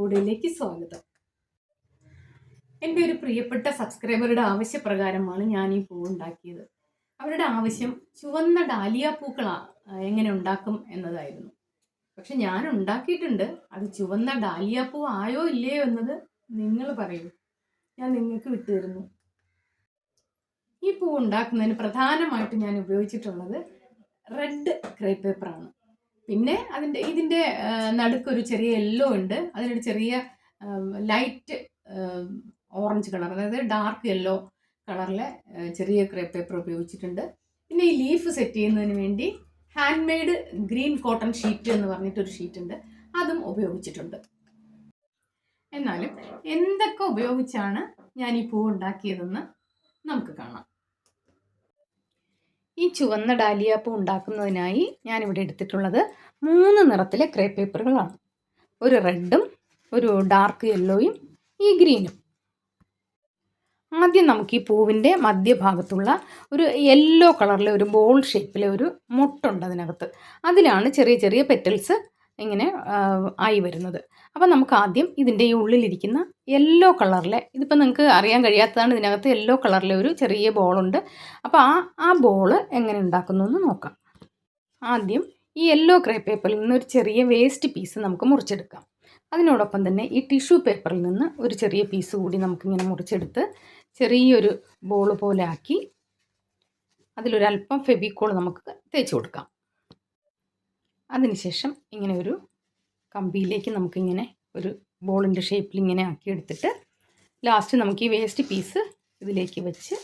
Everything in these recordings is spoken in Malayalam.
പൂക്കൂടയിലേക്ക് സ്വാഗതം. എന്റെ ഒരു പ്രിയപ്പെട്ട സബ്സ്ക്രൈബറുടെ ആവശ്യപ്രകാരമാണ് ഞാൻ ഈ പൂ ഉണ്ടാക്കിയത്. അവരുടെ ആവശ്യം ചുവന്ന ഡാലിയ പൂക്കളാ എങ്ങനെ ഉണ്ടാക്കും എന്നതായിരുന്നു. പക്ഷെ ഞാൻ ഉണ്ടാക്കിയിട്ടുണ്ട്. അത് ചുവന്ന ഡാലിയ പൂ ആയോ ഇല്ലയോ എന്നത് നിങ്ങൾ പറയൂ. ഞാൻ നിങ്ങൾക്ക് വിട്ടുതരുന്നു ഈ പൂ ഉണ്ടാക്കുന്നതിന് പ്രധാനമായിട്ട് ഞാൻ ഉപയോഗിച്ചിട്ടുള്ളത് റെഡ് ക്രേ പേപ്പറാണ്. പിന്നെ അതിന്റെ ഇതിന്റെ നടുക്കൊരു ചെറിയ യെല്ലോ ഉണ്ട്. അതിനൊരു ചെറിയ ലൈറ്റ് ഓറഞ്ച് കളർ അതായത് ഡാർക്ക് യെല്ലോ കളറിലെ ചെറിയ ക്രേ പേപ്പർ ഉപയോഗിച്ചിട്ടുണ്ട്. പിന്നെ ഈ ലീഫ് സെറ്റ് ചെയ്യുന്നതിന് വേണ്ടി hand made green cotton sheet എന്ന് പറഞ്ഞിട്ടൊരു ഷീറ്റ് ഉണ്ട്. അതും ഉപയോഗിച്ചിട്ടുണ്ട്. എന്നാലും എന്തൊക്കെ ഉപയോഗിച്ചാണ് ഞാൻ ഈ പൂ ഉണ്ടാക്കിയതെന്ന് നമുക്ക് കാണാം. ഈ ചുവന്ന ഡാലിയാപ്പൂ ഉണ്ടാക്കുന്നതിനായി ഞാനിവിടെ എടുത്തിട്ടുള്ളത് മൂന്ന് നിറത്തിലെ ക്രേ പേപ്പറുകളാണ്. ഒരു റെഡും ഒരു ഡാർക്ക് യെല്ലോയും ഈ ഗ്രീനും. ആദ്യം നമുക്ക് ഈ പൂവിന്റെ മധ്യഭാഗത്തുള്ള ഒരു യെല്ലോ കളറിലെ ഒരു ബോൾ ഷേപ്പിലെ ഒരു മുട്ടുണ്ട് അതിനകത്ത്. അതിലാണ് ചെറിയ ചെറിയ പെറ്റൽസ് ഇങ്ങനെ ആയി വരുന്നത്. അപ്പം നമുക്ക് ആദ്യം ഇതിന്റെ ഈ ഉള്ളിലിരിക്കുന്ന യെല്ലോ കളറിലെ ഇതിപ്പോൾ നിങ്ങൾക്ക് അറിയാൻ കഴിയാത്തതാണ് ഇതിനകത്ത് യെല്ലോ കളറിലെ ഒരു ചെറിയ ബോളുണ്ട് അപ്പോൾ ആ ആ ബോൾ എങ്ങനെ ഉണ്ടാക്കുന്നു എന്ന് നോക്കാം. ആദ്യം ഈ യെല്ലോ ക്രേ പേപ്പറിൽ നിന്ന് ഒരു ചെറിയ വേസ്റ്റ് പീസ് നമുക്ക് മുറിച്ചെടുക്കാം. അതിനോടൊപ്പം തന്നെ ഈ ടിഷ്യൂ പേപ്പറിൽ നിന്ന് ഒരു ചെറിയ പീസ് കൂടി നമുക്കിങ്ങനെ മുറിച്ചെടുത്ത് ചെറിയൊരു ബോൾ പോലെ ആക്കി അതിലൊരല്പം ഫെവിക്കോൾ നമുക്ക് തേച്ച് കൊടുക്കാം. അതിനുശേഷം ഇങ്ങനെ ഒരു കമ്പിയിലേക്ക് നമുക്കിങ്ങനെ ഒരു ബോളിന്റെ ഷേപ്പിൽ ഇങ്ങനെ ആക്കി എടുത്തിട്ട് ലാസ്റ്റ് നമുക്ക് ഈ വേസ്റ്റ് പീസ് ഇതിലേക്ക് വെച്ച്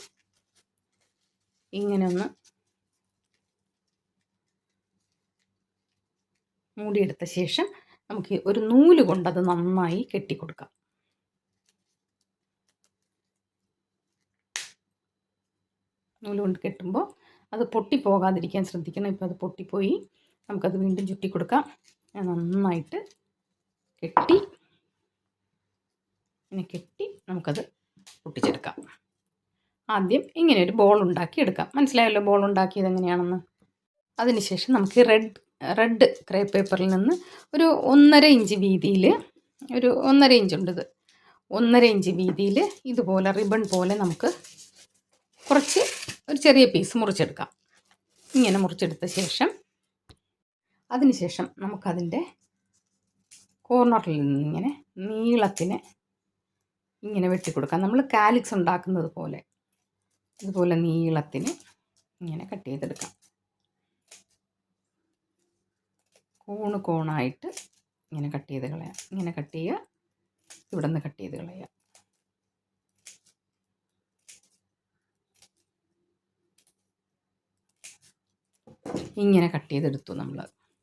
ഇങ്ങനെ ഒന്ന് മൂടിയെടുത്ത ശേഷം നമുക്ക് ഒരു നൂൽ കൊണ്ട് അത് നന്നായി കെട്ടിക്കൊടുക്കാം. നൂൽ കൊണ്ട് കെട്ടുമ്പോൾ അത് പൊട്ടിപ്പോകാതിരിക്കാൻ ശ്രദ്ധിക്കണം. ഇപ്പോൾ അത് പൊട്ടിപ്പോയി. നമുക്കത് വീണ്ടും ചുറ്റി കൊടുക്കാം. നന്നായിട്ട് കെട്ടി ഇങ്ങനെ കെട്ടി നമുക്കത് പൊട്ടിച്ചെടുക്കാം. ആദ്യം ഇങ്ങനെ ഒരു ബോൾ ഉണ്ടാക്കി എടുക്കാം മനസ്സിലായല്ലോ ബോൾ ഉണ്ടാക്കിയത് എങ്ങനെയാണെന്ന്? അതിനുശേഷം നമുക്ക് റെഡ് റെഡ് ക്രേ പേപ്പറിൽ നിന്ന് ഒരു ഒന്നര ഇഞ്ച് വീതിയിൽ ഒരു ഒന്നര ഇഞ്ച് ഉണ്ട് ഇത്. ഒന്നര ഇഞ്ച് വീതിയിൽ ഇതുപോലെ റിബൺ പോലെ നമുക്ക് കുറച്ച് ഒരു ചെറിയ പീസ് മുറിച്ചെടുക്കാം. ഇങ്ങനെ മുറിച്ചെടുത്ത ശേഷം അതിനുശേഷം നമുക്കതിന്റെ കോർണറിൽ നിന്ന് ഇങ്ങനെ നീളത്തിന് ഇങ്ങനെ വെട്ടിക്കൊടുക്കാം. നമ്മൾ കാലിക്സ് ഉണ്ടാക്കുന്നത് പോലെ ഇതുപോലെ നീളത്തിന് ഇങ്ങനെ കട്ട് ചെയ്തെടുക്കാം. കോണ് കോണായിട്ട് ഇങ്ങനെ കട്ട് ചെയ്ത് കളയാം. ഇങ്ങനെ കട്ട് ചെയ്യുക ഇവിടെ നിന്ന് കട്ട് ചെയ്ത് കളയുക. ഇങ്ങനെ കട്ട് ചെയ്തെടുത്തു നമ്മൾ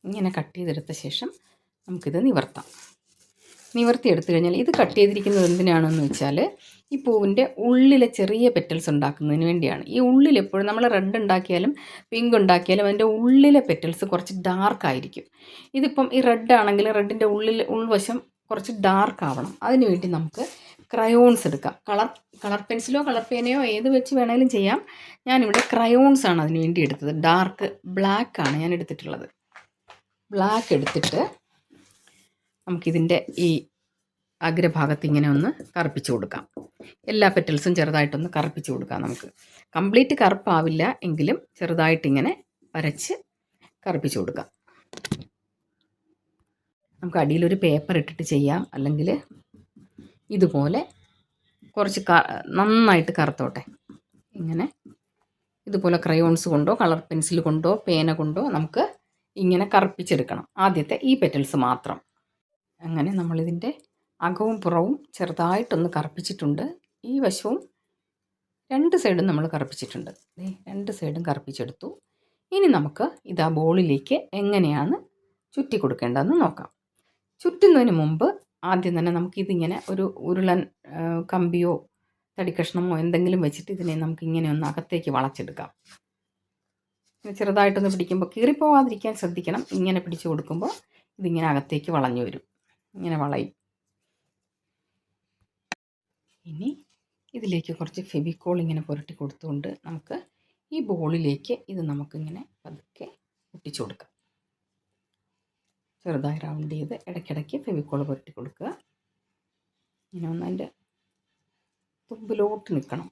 ഇങ്ങനെ കട്ട് ചെയ്തെടുത്ത ശേഷം നമുക്കിത് നിവർത്താം. നിവർത്തി എടുത്തു കഴിഞ്ഞാൽ ഇത് കട്ട് ചെയ്തിരിക്കുന്നത് എന്തിനാണെന്ന് വെച്ചാൽ ഈ പൂവിന്റെ ഉള്ളിലെ ചെറിയ പെറ്റൽസ് ഉണ്ടാക്കുന്നതിന് വേണ്ടിയാണ്. ഈ ഉള്ളിൽ എപ്പോഴും നമ്മൾ റെഡ് ഉണ്ടാക്കിയാലും പിങ്ക് ഉണ്ടാക്കിയാലും അതിന്റെ ഉള്ളിലെ പെറ്റൽസ് കുറച്ച് ഡാർക്ക് ആയിരിക്കും. ഇതിപ്പം ഈ റെഡ് ആണെങ്കിൽ റെഡിന്റെ ഉള്ളിൽ ഉൾവശം കുറച്ച് ഡാർക്ക് ആവണം. അതിന് വേണ്ടി നമുക്ക് ക്രയോൺസ് എടുക്കാം. കളർ കളർ പെൻസിലോ കളർ പേനയോ ഏത് വെച്ച് വേണമെങ്കിലും ചെയ്യാം. ഞാനിവിടെ ക്രയോൺസ് ആണ് അതിന് വേണ്ടി എടുത്തത്. ഡാർക്ക് ബ്ലാക്ക് ആണ് ഞാൻ എടുത്തിട്ടുള്ളത്. ബ്ലാക്ക് എടുത്തിട്ട് നമുക്കിതിന്റെ ഈ അഗ്രഭാഗത്ത് ഇങ്ങനെ ഒന്ന് കറുപ്പിച്ച് കൊടുക്കാം. എല്ലാ പെറ്റൽസും ചെറുതായിട്ടൊന്ന് കറുപ്പിച്ച് കൊടുക്കാം നമുക്ക്. കംപ്ലീറ്റ് കറുപ്പാവില്ല എങ്കിലും ചെറുതായിട്ടിങ്ങനെ വരച്ച് കറുപ്പിച്ച് കൊടുക്കാം. നമുക്ക് അടിയിലൊരു പേപ്പർ ഇട്ടിട്ട് ചെയ്യാം. അല്ലെങ്കിൽ ഇതുപോലെ കുറച്ച് നന്നായിട്ട് കറുത്തോട്ടെ. ഇങ്ങനെ ഇതുപോലെ ക്രയോൺസ് കൊണ്ടോ കളർ പെൻസിൽ കൊണ്ടോ പേന കൊണ്ടോ നമുക്ക് ഇങ്ങനെ കറുപ്പിച്ചെടുക്കണം. ആദ്യത്തെ ഈ പെറ്റൽസ് മാത്രം. അങ്ങനെ നമ്മളിതിന്റെ അകവും പുറവും ചെറുതായിട്ടൊന്ന് കറുപ്പിച്ചിട്ടുണ്ട്. ഈ വശവും രണ്ട് സൈഡും നമ്മൾ കറുപ്പിച്ചിട്ടുണ്ട്. രണ്ട് സൈഡും കറുപ്പിച്ചെടുത്തു. ഇനി നമുക്ക് ഇതാ ബോളിലേക്ക് എങ്ങനെയാണ് ചുറ്റി കൊടുക്കേണ്ടതെന്ന് നോക്കാം. ചുറ്റുന്നതിന് മുമ്പ് ആദ്യം തന്നെ നമുക്കിതിങ്ങനെ ഒരു ഉരുളൻ കമ്പിയോ തടിക്കഷ്ണമോ എന്തെങ്കിലും വെച്ചിട്ട് ഇതിനെ നമുക്ക് ഇങ്ങനെ ഒന്ന് അകത്തേക്ക് വളച്ചെടുക്കാം. ചെറുതായിട്ടൊന്ന് പിടിക്കുമ്പോൾ കീറിപ്പോവാതിരിക്കാൻ ശ്രദ്ധിക്കണം. ഇങ്ങനെ പിടിച്ചു കൊടുക്കുമ്പോൾ ഇതിങ്ങനെ അകത്തേക്ക് വളഞ്ഞു വരും. ഇങ്ങനെ വളയും. ഇനി ഇതിലേക്ക് കുറച്ച് ഫെവിക്കോൾ ഇങ്ങനെ പുരട്ടി കൊടുത്തുകൊണ്ട് നമുക്ക് ഈ ബോളിലേക്ക് ഇത് നമുക്കിങ്ങനെ പതുക്കെ ഒട്ടിച്ചു കൊടുക്കാം. ചെറുതായി റൗണ്ട് ചെയ്ത് ഇടയ്ക്കിടയ്ക്ക് ഫെവിക്കോൾ പുരട്ടി കൊടുക്കുക. ഇങ്ങനെ ഒന്ന് അതിന്റെ തുമ്പിലോട്ട് നിൽക്കണം.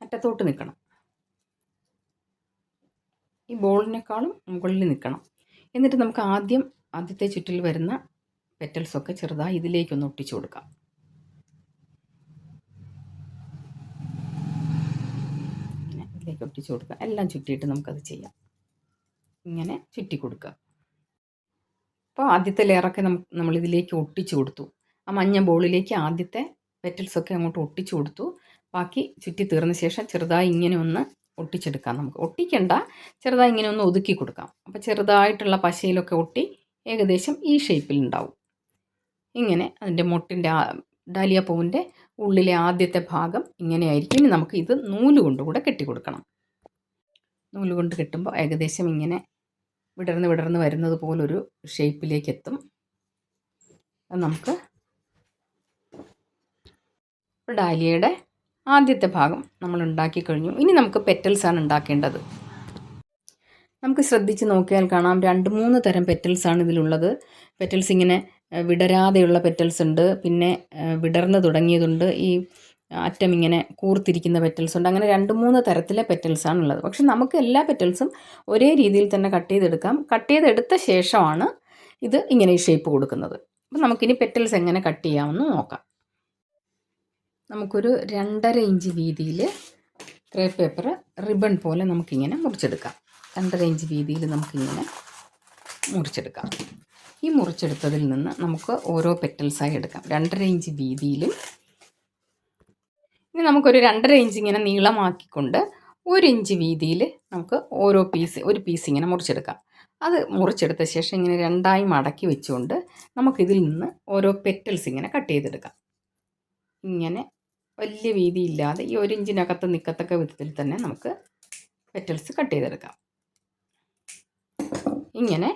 അറ്റത്തോട്ട് നിൽക്കണം. ഈ ബോളിനേക്കാളും മുകളിൽ നിൽക്കണം. എന്നിട്ട് നമുക്ക് ആദ്യം ആദ്യത്തെ ചുറ്റിൽ വരുന്ന പെറ്റൽസൊക്കെ ചെറുതായി ഇതിലേക്കൊന്ന് ഒട്ടിച്ചു കൊടുക്കാം. ഇതിലേക്ക് ഒട്ടിച്ചു കൊടുക്കാം. എല്ലാം ചുറ്റിയിട്ട് നമുക്കത് ചെയ്യാം. ഇങ്ങനെ ചുറ്റി കൊടുക്കുക. അപ്പോൾ ആദ്യത്തെ ലെയറൊക്കെ നമുക്ക് നമ്മളിതിലേക്ക് ഒട്ടിച്ചു കൊടുത്തു. ആ മഞ്ഞ ബോളിലേക്ക് ആദ്യത്തെ പെറ്റൽസൊക്കെ അങ്ങോട്ട് ഒട്ടിച്ചു കൊടുത്തു. ബാക്കി ചുറ്റി തീർന്ന ശേഷം ചെറുതായി ഇങ്ങനെ ഒന്ന് ഒട്ടിച്ചെടുക്കാം നമുക്ക്. ഒട്ടിക്കണ്ട ചെറുതായി ഇങ്ങനെ ഒന്ന് ഒതുക്കി കൊടുക്കാം. അപ്പോൾ ചെറുതായിട്ടുള്ള പശയിലൊക്കെ ഒട്ടി ഏകദേശം ഈ ഷേപ്പിൽ ഉണ്ടാവും. ഇങ്ങനെ അതിന്റെ മുട്ടിന്റെ ഡാലിയ പൂവിന്റെ ഉള്ളിലെ ആദ്യത്തെ ഭാഗം ഇങ്ങനെയായിരിക്കും. ഇനി നമുക്ക് ഇത് നൂൽ കൊണ്ടുകൂടെ കെട്ടി കൊടുക്കണം. നൂൽ കൊണ്ട് കെട്ടുമ്പോൾ ഏകദേശം ഇങ്ങനെ വിടർന്ന് വിടർന്ന് വരുന്നത് പോലൊരു ഷേപ്പിലേക്ക് എത്തും. അത് നമുക്ക് ഡാലിയയുടെ ആദ്യത്തെ ഭാഗം നമ്മൾ ഉണ്ടാക്കി കഴിഞ്ഞു. ഇനി നമുക്ക് പെറ്റൽസാണ് ഉണ്ടാക്കേണ്ടത്. നമുക്ക് ശ്രദ്ധിച്ച് നോക്കിയാൽ കാണാം രണ്ട് മൂന്ന് തരം പെറ്റൽസാണ് ഇതിലുള്ളത്. പെറ്റൽസ് ഇങ്ങനെ വിടരാതെയുള്ള പെറ്റൽസ് ഉണ്ട്. പിന്നെ വിടർന്ന് തുടങ്ങിയതുണ്ട്. ഈ അറ്റം ഇങ്ങനെ കൂർത്തിരിക്കുന്ന പെറ്റൽസ് ഉണ്ട്. അങ്ങനെ രണ്ട് മൂന്ന് തരത്തിലെ പെറ്റൽസാണ് ഉള്ളത്. പക്ഷെ നമുക്ക് എല്ലാ പെറ്റൽസും ഒരേ രീതിയിൽ തന്നെ കട്ട് ചെയ്തെടുക്കാം. കട്ട് ചെയ്തെടുത്ത ശേഷമാണ് ഇത് ഇങ്ങനെ ഈ ഷേപ്പ് കൊടുക്കുന്നത്. അപ്പം നമുക്കിനി പെറ്റൽസ് എങ്ങനെ കട്ട് ചെയ്യാമെന്ന് നോക്കാം. നമുക്കൊരു രണ്ടര ഇഞ്ച് വീതിയിൽ ക്രേ പേപ്പർ റിബൺ പോലെ നമുക്കിങ്ങനെ മുറിച്ചെടുക്കാം. രണ്ടര ഇഞ്ച് വീതിയിൽ നമുക്കിങ്ങനെ മുറിച്ചെടുക്കാം. ഈ മുറിച്ചെടുത്തതിൽ നിന്ന് നമുക്ക് ഓരോ പെറ്റൽസായി എടുക്കാം. രണ്ടര ഇഞ്ച് വീതിയിലും ഇനി നമുക്കൊരു രണ്ടര ഇഞ്ച് ഇങ്ങനെ നീളമാക്കിക്കൊണ്ട് ഒരു ഇഞ്ച് വീതിയിൽ നമുക്ക് ഓരോ പീസ് ഒരു പീസ് ഇങ്ങനെ മുറിച്ചെടുക്കാം. അത് മുറിച്ചെടുത്ത ശേഷം ഇങ്ങനെ രണ്ടായി മടക്കി വെച്ചുകൊണ്ട് നമുക്കിതിൽ നിന്ന് ഓരോ പെറ്റൽസ് ഇങ്ങനെ കട്ട് ചെയ്തെടുക്കാം. ഇങ്ങനെ വലിയ വീതിയില്ലാതെ ഈ ഒരു ഇഞ്ചിനകത്ത് നിൽക്കത്തക്ക വിധത്തിൽ തന്നെ നമുക്ക് പെറ്റൽസ് കട്ട് ചെയ്തെടുക്കാം. ഇങ്ങനെ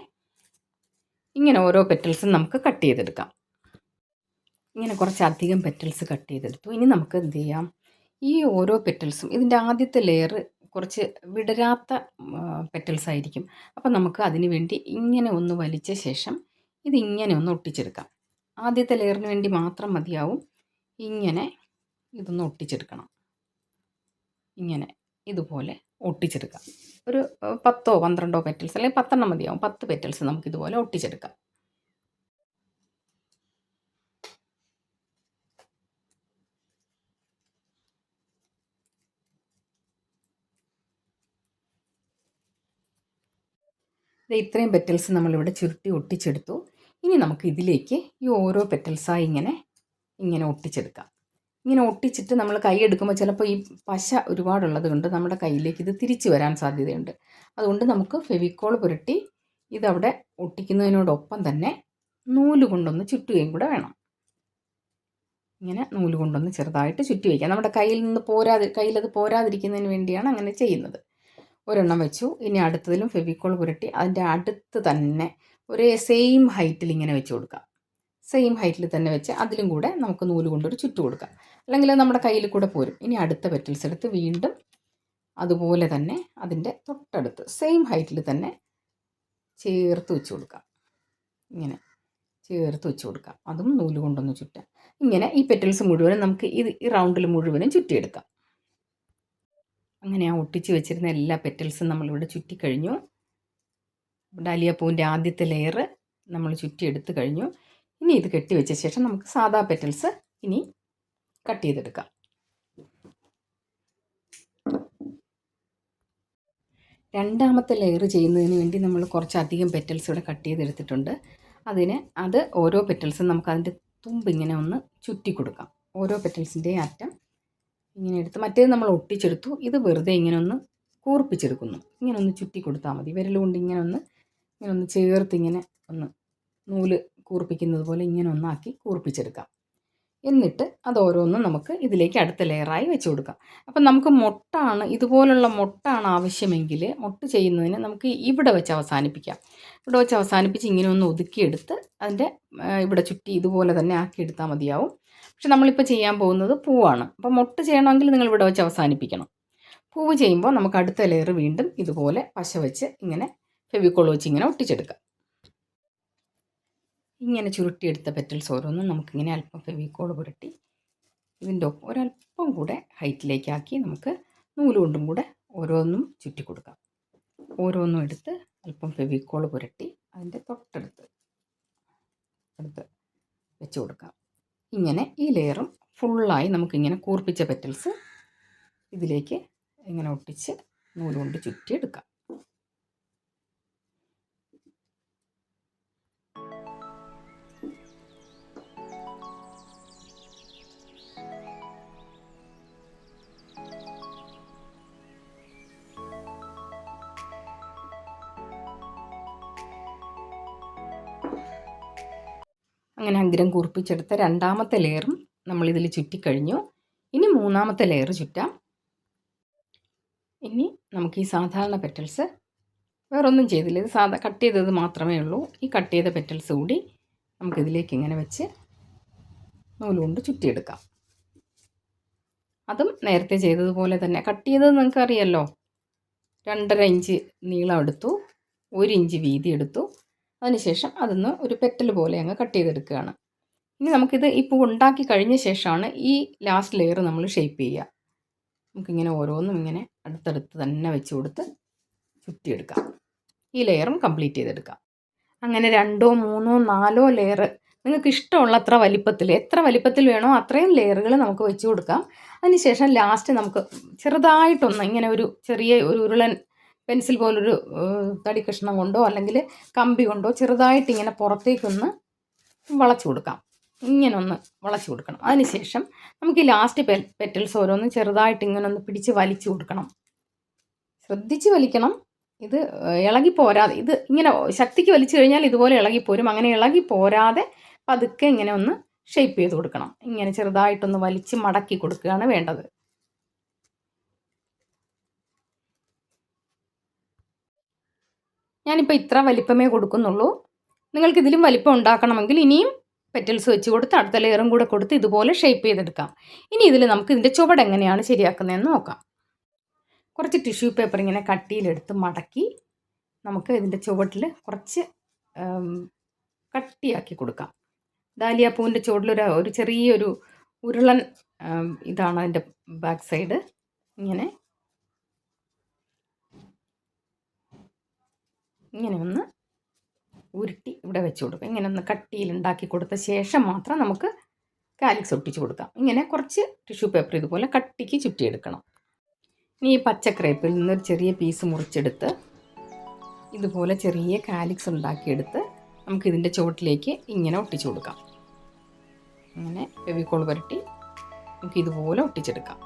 ഇങ്ങനെ ഓരോ പെറ്റൽസും നമുക്ക് കട്ട് ചെയ്തെടുക്കാം. ഇങ്ങനെ കുറച്ചധികം പെറ്റൽസ് കട്ട് ചെയ്തെടുത്തു. ഇനി നമുക്ക് എന്ത് ചെയ്യാം? ഈ ഓരോ പെറ്റൽസും ഇതിന്റെ ആദ്യത്തെ ലെയർ കുറച്ച് വിടരാത്ത പെറ്റൽസ് ആയിരിക്കും. അപ്പം നമുക്ക് അതിന് വേണ്ടി ഇങ്ങനെ ഒന്ന് വലിച്ച ശേഷം ഇതിങ്ങനെ ഒന്ന് ഒട്ടിച്ചെടുക്കാം. ആദ്യത്തെ ലെയറിന് വേണ്ടി മാത്രം മതിയാവും. ഇങ്ങനെ ഇതൊന്ന് ഒട്ടിച്ചെടുക്കണം. ഇങ്ങനെ ഇതുപോലെ ഒട്ടിച്ചെടുക്കാം. ഒരു പത്തോ പന്ത്രണ്ടോ പെറ്റൽസ് അല്ലെങ്കിൽ പത്തെണ്ണം മതിയാവും. പത്ത് പെറ്റൽസ് നമുക്ക് ഇതുപോലെ ഒട്ടിച്ചെടുക്കാം. ഇത്രയും പെറ്റൽസ് നമ്മളിവിടെ ചുരുട്ടി ഒട്ടിച്ചെടുത്തു. ഇനി നമുക്ക് ഇതിലേക്ക് ഈ ഓരോ പെറ്റൽസായി ഇങ്ങനെ ഇങ്ങനെ ഒട്ടിച്ചെടുക്കാം. ഇങ്ങനെ ഒട്ടിച്ചിട്ട് നമ്മൾ കൈ എടുക്കുമ്പോൾ ചിലപ്പോൾ ഈ പശ ഒരുപാടുള്ളത് കൊണ്ട് നമ്മുടെ കയ്യിലേക്ക് ഇത് തിരിച്ചു വരാൻ സാധ്യതയുണ്ട്. അതുകൊണ്ട് നമുക്ക് ഫെവിക്കോൾ പുരട്ടി ഇതവിടെ ഒട്ടിക്കുന്നതിനോടൊപ്പം തന്നെ നൂൽ കൊണ്ടൊന്ന് ചുറ്റുകയും കൂടെ വേണം. ഇങ്ങനെ നൂൽ കൊണ്ടൊന്ന് ചെറുതായിട്ട് ചുറ്റി വയ്ക്കാം നമ്മുടെ കയ്യിൽ നിന്ന് പോരാതി കയ്യിലത് പോരാതിരിക്കുന്നതിന് വേണ്ടിയാണ് അങ്ങനെ ചെയ്യുന്നത്. ഒരെണ്ണം വെച്ചു. ഇനി അടുത്തതിലും ഫെവിക്കോൾ പുരട്ടി അതിന്റെ അടുത്ത് തന്നെ ഒരേ സെയിം ഹൈറ്റിൽ ഇങ്ങനെ വെച്ച് കൊടുക്കാം. സെയിം ഹൈറ്റിൽ തന്നെ വെച്ച് അതിലും കൂടെ നമുക്ക് നൂൽ കൊണ്ടൊരു ചുറ്റു കൊടുക്കാം. അല്ലെങ്കിൽ നമ്മുടെ കയ്യിൽ കൂടെ പോരും. ഇനി അടുത്ത പെറ്റൽസ് എടുത്ത് വീണ്ടും അതുപോലെ തന്നെ അതിന്റെ തൊട്ടടുത്ത് സെയിം ഹൈറ്റിൽ തന്നെ ചേർത്ത് വെച്ച് കൊടുക്കാം. ഇങ്ങനെ ചേർത്ത് വെച്ച് കൊടുക്കാം. അതും നൂൽ കൊണ്ടൊന്ന് ചുറ്റാം ഇങ്ങനെ ഈ പെറ്റൽസ് മുഴുവനും നമുക്ക് ഇത് ഈ റൗണ്ടിൽ മുഴുവനും ചുറ്റിയെടുക്കാം. അങ്ങനെ ആ ഒട്ടിച്ച് വെച്ചിരുന്ന എല്ലാ പെറ്റൽസും നമ്മളിവിടെ ചുറ്റിക്കഴിഞ്ഞു. ഡാലിയ പൂവിന്റെ ആദ്യത്തെ ലെയർ നമ്മൾ ചുറ്റിയെടുത്ത് കഴിഞ്ഞു. ഇനി ഇത് കെട്ടി വെച്ച ശേഷം നമുക്ക് സാധാ പെറ്റൽസ് ഇനി കട്ട് ചെയ്തെടുക്കാം. രണ്ടാമത്തെ ലെയർ ചെയ്യുന്നതിന് വേണ്ടി നമ്മൾ കുറച്ചധികം പെറ്റൽസ് ഇവിടെ കട്ട് ചെയ്തെടുത്തിട്ടുണ്ട്. അതിന് അത് ഓരോ പെറ്റൽസും നമുക്ക് അതിന്റെ തുമ്പ് ഇങ്ങനെ ഒന്ന് ചുറ്റി കൊടുക്കാം. ഓരോ പെറ്റൽസിന്റെ അറ്റം ഇങ്ങനെ എടുത്ത് മറ്റേത് നമ്മൾ ഒട്ടിച്ചെടുത്തു. ഇത് വെറുതെ ഇങ്ങനെ ഒന്ന് കൂർപ്പിച്ചെടുക്കുന്നു. ഇങ്ങനെ ഒന്ന് ചുറ്റി കൊടുത്താൽ മതി. വിരലുകൊണ്ട് ഇങ്ങനെ ഒന്ന് ഇങ്ങനെ ഒന്ന് ചേർത്ത് ഇങ്ങനെ ഒന്ന് നൂൽ കൂർപ്പിക്കുന്നത് പോലെ ഇങ്ങനെ ഒന്നാക്കി കൂർപ്പിച്ചെടുക്കാം. എന്നിട്ട് അത് ഓരോന്നും നമുക്ക് ഇതിലേക്ക് അടുത്ത ലെയറായി വെച്ച് കൊടുക്കാം. അപ്പം നമുക്ക് മുട്ടാണ് ഇതുപോലുള്ള മുട്ടാണ് ആവശ്യമെങ്കിൽ മുട്ട് ചെയ്യുന്നതിന് നമുക്ക് ഇവിടെ വെച്ച് അവസാനിപ്പിക്കാം. ഇവിടെ വെച്ച് അവസാനിപ്പിച്ച് ഇങ്ങനെ ഒന്ന് ഒതുക്കിയെടുത്ത് അതിന്റെ ഇവിടെ ചുറ്റി ഇതുപോലെ തന്നെ ആക്കിയെടുത്താൽ മതിയാവും. പക്ഷെ നമ്മളിപ്പോൾ ചെയ്യാൻ പോകുന്നത് പൂവാണ്. അപ്പോൾ മുട്ട് ചെയ്യണമെങ്കിൽ നിങ്ങൾ ഇവിടെ വെച്ച് അവസാനിപ്പിക്കണം. പൂവ് ചെയ്യുമ്പോൾ നമുക്ക് അടുത്ത ലെയർ വീണ്ടും ഇതുപോലെ പശ വെച്ച് ഇങ്ങനെ ഫെവിക്കോൾ വെച്ച് ഇങ്ങനെ ഒട്ടിച്ചെടുക്കാം. ഇങ്ങനെ ചുരുട്ടിയെടുത്ത പെറ്റൽസ് ഓരോന്നും നമുക്കിങ്ങനെ അല്പം ഫെവിക്കോൾ പുരട്ടി ഇതിന്റെ ഒരല്പം കൂടെ ഹൈറ്റിലേക്കാക്കി നമുക്ക് നൂലുകൊണ്ടും കൂടെ ഓരോന്നും ചുറ്റി കൊടുക്കാം ഓരോന്നും എടുത്ത് അല്പം ഫെവിക്കോൾ പുരട്ടി അതിന്റെ തൊട്ടടുത്ത് അടുത്ത് വെച്ച് കൊടുക്കാം. ഇങ്ങനെ ഈ ലെയറും ഫുള്ളായി നമുക്കിങ്ങനെ കൂർപ്പിച്ച പെറ്റൽസ് ഇതിലേക്ക് ഇങ്ങനെ ഒട്ടിച്ച് നൂലുകൊണ്ട് ചുറ്റിയെടുക്കാം. അങ്ങനെ അഗ്രം കുറിപ്പിച്ചെടുത്ത രണ്ടാമത്തെ ലെയറും നമ്മൾ നമ്മളിതിൽ ചുറ്റിക്കഴിഞ്ഞു. ഇനി മൂന്നാമത്തെ ലെയർ ചുറ്റാം. ഇനി നമുക്ക് ഈ സാധാരണ പെറ്റൽസ് വേറൊന്നും ചെയ്തില്ല. ഇത് സാധാ കട്ട് ചെയ്തത് മാത്രമേ ഉള്ളൂ. ഈ കട്ട് ചെയ്ത പെറ്റൽസ് കൂടി നമുക്കിതിലേക്ക് ഇങ്ങനെ വെച്ച് നൂലുകൊണ്ട് ചുറ്റിയെടുക്കാം. അതും നേരത്തെ ചെയ്തതുപോലെ തന്നെ. കട്ട് ചെയ്തത് നിങ്ങൾക്കറിയാമല്ലോ രണ്ടര ഇഞ്ച് നീളം എടുത്തു ഒരു ഇഞ്ച് വീതി എടുത്തു. അതിനുശേഷം അതൊന്ന് ഒരു പെറ്റൽ പോലെ അങ്ങ് കട്ട് ചെയ്തെടുക്കുകയാണ്. ഇനി നമുക്കിത് ഈ പൂ ഉണ്ടാക്കി കഴിഞ്ഞ ശേഷമാണ് ഈ ലാസ്റ്റ് ലെയർ നമ്മൾ ഷേപ്പ് ചെയ്യുക. നമുക്കിങ്ങനെ ഓരോന്നും ഇങ്ങനെ അടുത്തടുത്ത് തന്നെ വെച്ച് കൊടുത്ത് ചുറ്റിയെടുക്കാം. ഈ ലെയറും കംപ്ലീറ്റ് ചെയ്തെടുക്കാം. അങ്ങനെ രണ്ടോ മൂന്നോ നാലോ ലെയർ നിങ്ങൾക്ക് ഇഷ്ടമുള്ള അത്ര വലിപ്പത്തിൽ എത്ര വലിപ്പത്തിൽ വേണോ അത്രയും ലെയറുകൾ നമുക്ക് വെച്ച് കൊടുക്കാം. അതിനുശേഷം ലാസ്റ്റ് നമുക്ക് ചെറുതായിട്ടൊന്ന് ഇങ്ങനെ ഒരു ചെറിയ ഒരു ഉരുളൻ പെൻസിൽ പോലൊരു തടി കഷ്ണം കൊണ്ടോ അല്ലെങ്കിൽ കമ്പി കൊണ്ടോ ചെറുതായിട്ട് ഇങ്ങനെ പുറത്തേക്കൊന്ന് വളച്ചു കൊടുക്കാം. ഇങ്ങനെ ഒന്ന് വളച്ചു കൊടുക്കണം. അതിനുശേഷം നമുക്ക് ഈ ലാസ്റ്റ് പെ പെറ്റൽസ് ഓരോന്ന് ചെറുതായിട്ട് ഇങ്ങനെ ഒന്ന് പിടിച്ച് വലിച്ചു കൊടുക്കണം. ശ്രദ്ധിച്ച് വലിക്കണം. ഇത് ഇളകി പോരാതെ ഇത് ഇങ്ങനെ ശക്തിക്ക് വലിച്ചു കഴിഞ്ഞാൽ ഇതുപോലെ ഇളകിപ്പോരും അങ്ങനെ ഇളകി പോരാതെ പതുക്കെ ഇങ്ങനെ ഒന്ന് ഷേപ്പ് ചെയ്ത് കൊടുക്കണം. ഇങ്ങനെ ചെറുതായിട്ടൊന്ന് വലിച്ച് മടക്കി കൊടുക്കുകയാണ് വേണ്ടത്. ഞാനിപ്പോൾ ഇത്ര വലിപ്പമേ കൊടുക്കുന്നുള്ളൂ. നിങ്ങൾക്ക് ഇതിലും വലിപ്പം ഉണ്ടാക്കണമെങ്കിൽ ഇനിയും പെറ്റൽസ് വെച്ച് കൊടുത്ത് അടുത്ത ലെയറും കൂടെ കൊടുത്ത് ഇതുപോലെ ഷേപ്പ് ചെയ്തെടുക്കാം. ഇനി ഇതിൽ നമുക്ക് ഇതിന്റെ ചുവട് എങ്ങനെയാണ് ശരിയാക്കുന്നതെന്ന് നോക്കാം. കുറച്ച് ടിഷ്യൂ പേപ്പർ ഇങ്ങനെ കട്ടിയിലെടുത്ത് മടക്കി നമുക്ക് ഇതിന്റെ ചുവട്ടിൽ കുറച്ച് കട്ടിയാക്കി കൊടുക്കാം. ദാലിയ പൂവിന്റെ ചുവട്ടിലൊരു ഒരു ചെറിയൊരു ഉരുളൻ ഇതാണ് അതിന്റെ ബാക്ക് സൈഡ് ഇങ്ങനെ ഇങ്ങനെ ഒന്ന് ഉരുട്ടി ഇവിടെ വെച്ച് കൊടുക്കുക ഇങ്ങനെ ഒന്ന് കട്ടിയിൽ ഉണ്ടാക്കി കൊടുത്ത ശേഷം മാത്രം നമുക്ക് കാലിക്സ് ഒട്ടിച്ച് കൊടുക്കാം. ഇങ്ങനെ കുറച്ച് ടിഷ്യൂ പേപ്പർ ഇതുപോലെ കട്ടിക്ക് ചുറ്റിയെടുക്കണം. ഇനി ഈ പച്ചക്രേപ്പിൽ നിന്നൊരു ചെറിയ പീസ് മുറിച്ചെടുത്ത് ഇതുപോലെ ചെറിയ കാലിക്സ് ഉണ്ടാക്കിയെടുത്ത് നമുക്കിതിന്റെ ചുവട്ടിലേക്ക് ഇങ്ങനെ ഒട്ടിച്ചു കൊടുക്കാം. അങ്ങനെ ഫെവിക്കോൾ പുരട്ടി നമുക്ക് ഇതുപോലെ ഒട്ടിച്ചെടുക്കാം.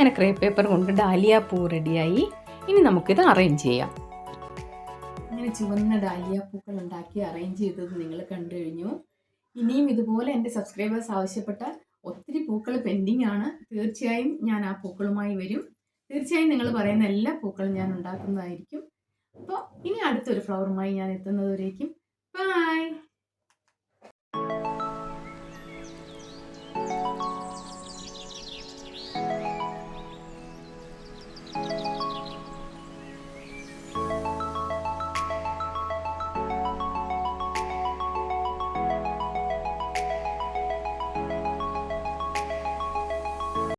അങ്ങനെ ക്രേ പേപ്പർ കൊണ്ട് ഡാലിയ പൂ റെഡിയായി. ഇനി നമുക്കിത് അറേഞ്ച് ചെയ്യാം. അങ്ങനെ ചുവന്ന ഡാലിയ പൂക്കൾ ഉണ്ടാക്കി അറേഞ്ച് ചെയ്തത് നിങ്ങൾ കണ്ടു കഴിഞ്ഞു. ഇനിയും ഇതുപോലെ എന്റെ സബ്സ്ക്രൈബേഴ്സ് ആവശ്യപ്പെട്ട ഒത്തിരി പൂക്കൾ പെൻഡിങ് ആണ്. തീർച്ചയായും ഞാൻ ആ പൂക്കളുമായി വരും. തീർച്ചയായും നിങ്ങൾ പറയുന്ന എല്ലാ പൂക്കളും ഞാൻ ഉണ്ടാക്കുന്നതായിരിക്കും. അപ്പോൾ ഇനി അടുത്തൊരു ഫ്ലവറുമായി ഞാൻ എത്തുന്നതുവരേക്കും. ബൈ